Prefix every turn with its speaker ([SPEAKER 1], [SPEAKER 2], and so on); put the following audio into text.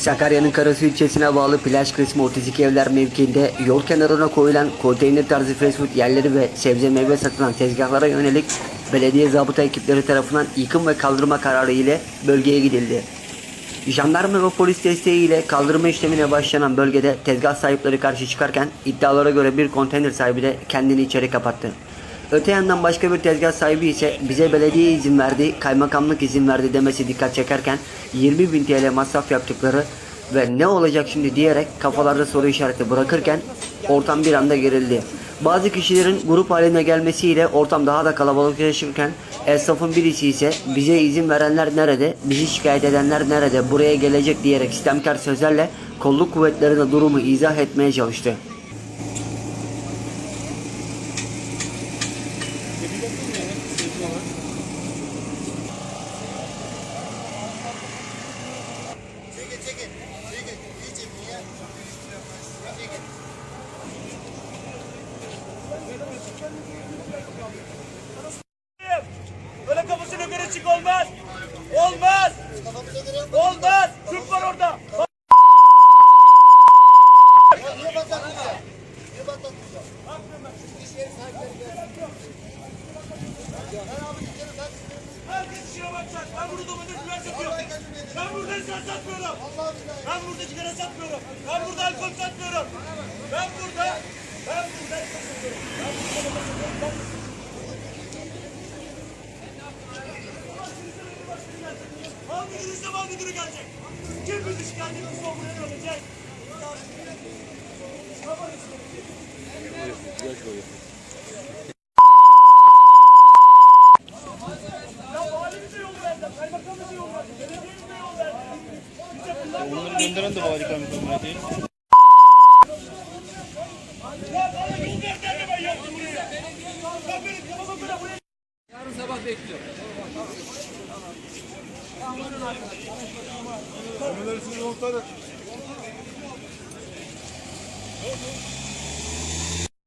[SPEAKER 1] Sakarya'nın Karasu ilçesine bağlı plaj kısmı 32 evler mevkiinde yol kenarına koyulan konteyner tarzı fast food yerleri ve sebze meyve satılan tezgahlara yönelik belediye zabıta ekipleri tarafından yıkım ve kaldırma kararı ile bölgeye gidildi. Jandarma ve polis desteğiyle kaldırma işlemine başlanan bölgede tezgah sahipleri karşı çıkarken iddialara göre bir konteyner sahibi de kendini içeri kapattı. Öte yandan başka bir tezgah sahibi ise bize belediye izin verdi, kaymakamlık izin verdi demesi dikkat çekerken 20 bin TL masraf yaptıkları ve ne olacak şimdi diyerek kafalarda soru işareti bırakırken ortam bir anda gerildi. Bazı kişilerin grup haline gelmesiyle ortam daha da kalabalıklaşırken esnafın birisi ise bize izin verenler nerede, bizi şikayet edenler nerede, buraya gelecek diyerek sistemkar sözlerle kolluk kuvvetlerine durumu izah etmeye çalıştı.
[SPEAKER 2] Öyle kafasına göre çık olmaz. Olmaz. Olmaz. Türk var orada. Herkes Ben burada domates biber satıyorum. Ben burada insan satmıyorum. Ben burada sigara satmıyorum. Ben burada alkol satmıyorum. Ben burada ben burada insan satıyorum. Ben burada domates satıyorum. Mal müdürü ise mal müdürü gelecek. Kim bizi şikayet etmişse o buraya dönecek. Ya valimize yol verdi, kaymakamımıza yol verdi, belediyemize yol verdi. Bize bunlar
[SPEAKER 3] Onları gönderen de vali kaymakamına değil.
[SPEAKER 2] Ya bana yol verdiler de ben yaptım buraya.